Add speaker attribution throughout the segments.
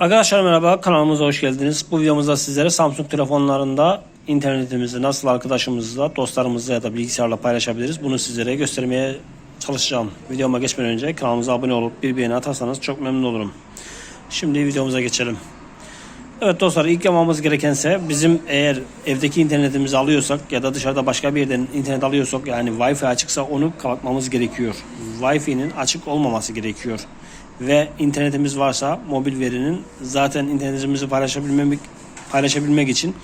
Speaker 1: Arkadaşlar merhaba kanalımıza hoş geldiniz. Bu videomuzda sizlere Samsung telefonlarında internetimizi nasıl arkadaşımızla, dostlarımızla ya da bilgisayarla paylaşabiliriz bunu sizlere göstermeye çalışacağım. Videoma geçmeden önce kanalımıza abone olup bir beğeni atarsanız çok memnun olurum. Şimdi videomuza geçelim. Evet dostlar ilk yapmamız gerekense bizim eğer evdeki internetimizi alıyorsak ya da dışarıda başka bir yerden internet alıyorsak yani Wi-Fi açıksa onu kapatmamız gerekiyor. Wi-Fi'nin açık olmaması gerekiyor. Ve internetimiz varsa mobil verinin zaten internetimizi paylaşabilmek paylaşabilmek için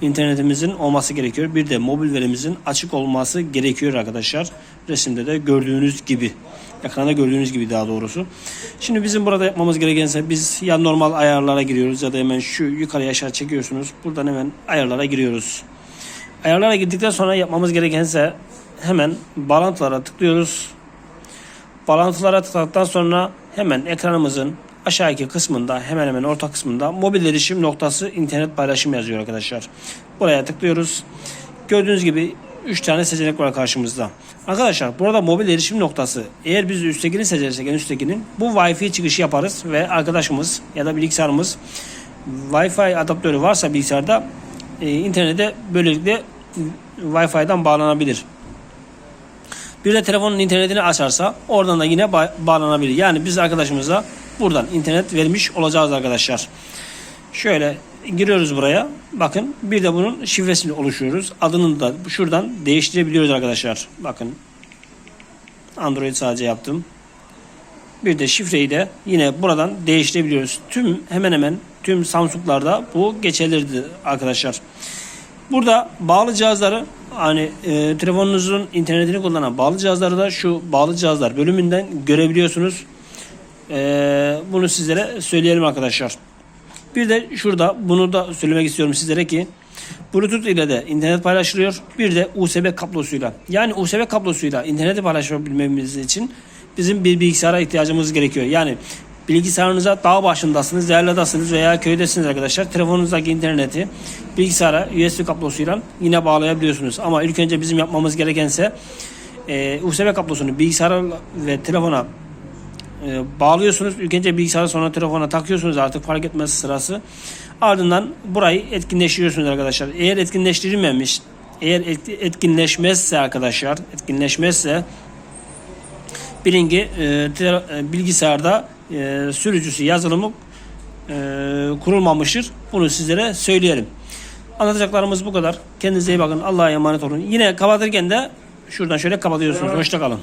Speaker 1: internetimizin olması gerekiyor. Bir de mobil verimizin açık olması gerekiyor arkadaşlar. Resimde de gördüğünüz gibi. Ekranda gördüğünüz gibi daha doğrusu. Şimdi bizim burada yapmamız gerekense biz ya normal ayarlara giriyoruz ya da hemen şu yukarıya aşağı çekiyorsunuz. Buradan hemen ayarlara giriyoruz. Ayarlara girdikten sonra yapmamız gerekense hemen bağlantılara tıklıyoruz. Bağlantılara tıkladıktan sonra hemen ekranımızın aşağıki kısmında hemen hemen orta kısmında mobil erişim noktası internet paylaşım yazıyor arkadaşlar. Buraya tıklıyoruz. Gördüğünüz gibi 3 tane seçenek var karşımızda. Arkadaşlar burada mobil erişim noktası eğer biz üsttekini seçersek en üsttekinin bu Wi-Fi çıkışı yaparız ve arkadaşımız ya da bilgisayarımız Wi-Fi adaptörü varsa bilgisayarda e, internete böylelikle Wi-Fi'den bağlanabilir. Bir de telefonun internetini açarsa oradan da yine ba- bağlanabilir. Yani biz arkadaşımıza buradan internet vermiş olacağız arkadaşlar. Şöyle giriyoruz buraya. Bakın bir de bunun şifresini oluşuyoruz. Adını da şuradan değiştirebiliyoruz arkadaşlar. Bakın Android sadece yaptım. Bir de şifreyi de yine buradan değiştirebiliyoruz. Tüm hemen hemen tüm Samsung'larda bu geçerlidir arkadaşlar. Burada bağlı cihazları hani e, telefonunuzun internetini kullanan bağlı cihazları da şu bağlı cihazlar bölümünden görebiliyorsunuz. E, bunu sizlere söyleyelim arkadaşlar. Bir de şurada bunu da söylemek istiyorum sizlere ki Bluetooth ile de internet paylaşılıyor. Bir de USB kablosuyla. Yani USB kablosuyla interneti paylaşabilmemiz için bizim bir bilgisayara ihtiyacımız gerekiyor. Yani bilgisayarınıza dağ başındasınız, yerledasınız veya köydesiniz arkadaşlar. Telefonunuzdaki interneti bilgisayara USB kablosuyla yine bağlayabiliyorsunuz. Ama ilk önce bizim yapmamız gerekense e, USB kablosunu bilgisayara ve telefona e, bağlıyorsunuz. İlk önce bilgisayara sonra telefona takıyorsunuz artık fark etmez sırası. Ardından burayı etkinleştiriyorsunuz arkadaşlar. Eğer etkinleştirilmemiş, eğer etki- etkinleşmezse arkadaşlar, etkinleşmezse bilin ki e, e, bilgisayarda e, sürücüsü yazılımı e, kurulmamıştır. Bunu sizlere söyleyelim. Anlatacaklarımız bu kadar. Kendinize iyi bakın. Allah'a emanet olun. Yine kapatırken de şuradan şöyle kapatıyorsunuz. Hoşça kalın.